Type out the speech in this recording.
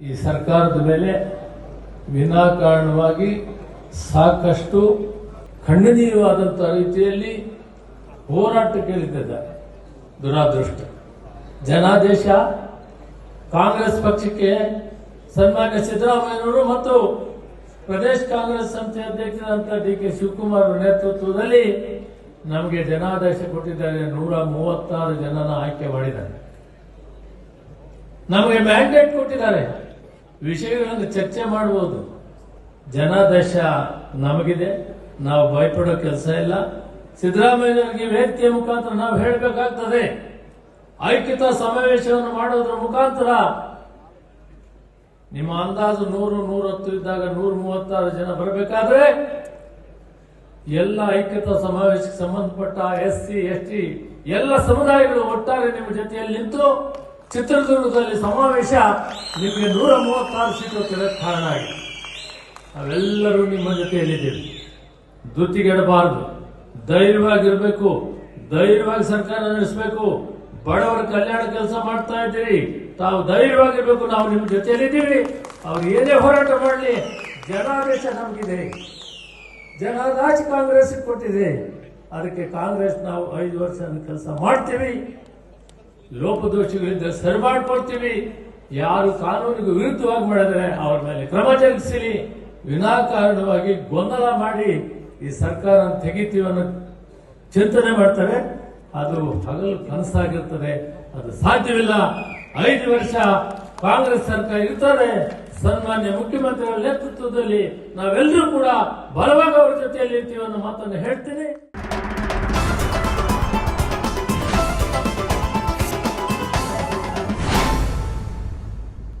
ಈ ಸರ್ಕಾರದ ಮೇಲೆ ವಿನಾಕಾರಣವಾಗಿ ಸಾಕಷ್ಟು ಖಂಡನೀಯವಾದಂಥ ರೀತಿಯಲ್ಲಿ ಹೋರಾಟ ಕೇಳಿದ್ದಾರೆ. ದುರಾದೃಷ್ಟ. ಜನಾದೇಶ, ಕಾಂಗ್ರೆಸ್ ಪಕ್ಷಕ್ಕೆ ಸನ್ಮಾನ್ಯ ಸಿದ್ದರಾಮಯ್ಯನವರು ಮತ್ತು ಪ್ರದೇಶ ಕಾಂಗ್ರೆಸ್ ಸಂಸ್ಥೆ ಅಧ್ಯಕ್ಷರಾದಂಥ ಡಿ ಕೆ ಶಿವಕುಮಾರ್ ನೇತೃತ್ವದಲ್ಲಿ ನಮಗೆ ಜನಾದೇಶ ಕೊಟ್ಟಿದ್ದಾರೆ. ನೂರ ಮೂವತ್ತಾರು ಜನನ ಆಯ್ಕೆ ಮಾಡಿದ್ದಾರೆ. ನಮಗೆ ಮ್ಯಾಂಡೇಟ್ ಕೊಟ್ಟಿದ್ದಾರೆ. ವಿಷಯಗಳನ್ನು ಚರ್ಚೆ ಮಾಡಬಹುದು ಜನಾದೇಶ ನಮಗಿದೆ. ನಾವು ಭಯಪಡೋ ಕೆಲಸ ಇಲ್ಲ. ಸಿದ್ದರಾಮಯ್ಯನವರಿಗೆ ವೇದಿಕೆಯ ಮುಖಾಂತರ ನಾವು ಹೇಳಬೇಕಾಗ್ತದೆ. ಐಕ್ಯತಾ ಸಮಾವೇಶವನ್ನು ಮಾಡೋದ್ರ ಮುಖಾಂತರ ನಿಮ್ಮ ಅಂದಾಜು ನೂರು, ನೂರತ್ತು ಇದ್ದಾಗ ನೂರ, ಮೂವತ್ತಾರು ಜನ ಬರಬೇಕಾದ್ರೆ ಎಲ್ಲ ಐಕ್ಯತಾ ಸಮಾವೇಶಕ್ಕೆ ಸಂಬಂಧಪಟ್ಟ ಎಸ್ ಸಿ ಎಸ್ ಟಿ ಎಲ್ಲ ಸಮುದಾಯಗಳು ಒಟ್ಟಾರೆ ನಿಮ್ಮ ಜೊತೆಯಲ್ಲಿ ನಿಂತು ಚಿತ್ರದುರ್ಗದಲ್ಲಿ ಸಮಾವೇಶ ನಿಮಗೆ ನೂರ ಮೂವತ್ತಾರು ಸೀಟು ತೆರಕ್ಕೆ ಕಾರಣ ಆಗಿದೆ. ನಾವೆಲ್ಲರೂ ನಿಮ್ಮ ಜೊತೆಯಲ್ಲಿದ್ದೀವಿ. ಧೃತಿಗೆಡಬಾರದು ಧೈರ್ಯವಾಗಿರಬೇಕು. ಧೈರ್ಯವಾಗಿ ಸರ್ಕಾರ ನಡೆಸಬೇಕು. ಬಡವರ ಕಲ್ಯಾಣ ಕೆಲಸ ಮಾಡ್ತಾ ಇದ್ದೀರಿ. ತಾವು ಧೈರ್ಯವಾಗಿರಬೇಕು. ನಾವು ನಿಮ್ಮ ಜೊತೆಯಲ್ಲಿದ್ದೀವಿ. ಅವ್ರು ಏನೇ ಹೋರಾಟ ಮಾಡಲಿ, ಜನಾದೇಶ ನಮಗಿದೆ. ಜನಾದಾಜ್ ಕಾಂಗ್ರೆಸ್ ಕೊಟ್ಟಿದೆ. ಅದಕ್ಕೆ ಕಾಂಗ್ರೆಸ್ ನಾವು ಐದು ವರ್ಷ ಕೆಲಸ ಮಾಡ್ತೀವಿ. ಲೋಪದೋಷಗಳಿಂದ ಸರಿ ಮಾಡ್ಕೊಳ್ತೀವಿ ಯಾರು ಕಾನೂನಿಗೆ ವಿರುದ್ಧವಾಗಿ ಮಾಡಿದ್ರೆ ಅವ್ರ ಮೇಲೆ ಕ್ರಮ ಜರುಗಿಸಲಿ ವಿನಾಕಾರಣವಾಗಿ ಗೊಂದಲ ಮಾಡಿ ಈ ಸರ್ಕಾರ ತೆಗಿತೀವಿ ಅನ್ನೋ ಚಿಂತನೆ ಮಾಡ್ತಾರೆ. ಅದು ಹಗಲು ಕನಸಾಗಿರ್ತದೆ. ಅದು ಸಾಧ್ಯವಿಲ್ಲ. ಐದು ವರ್ಷ ಕಾಂಗ್ರೆಸ್ ಸರ್ಕಾರ ಇರ್ತಾರೆ ಸನ್ಮಾನ್ಯ ಮುಖ್ಯಮಂತ್ರಿಗಳ ನೇತೃತ್ವದಲ್ಲಿ ನಾವೆಲ್ಲರೂ ಕೂಡ ಬಲವಾಗಿ ಅವ್ರ ಜೊತೆಯಲ್ಲಿ ಇರ್ತೀವಿ ಅನ್ನೋ ಮಾತನ್ನು ಹೇಳ್ತೀನಿ.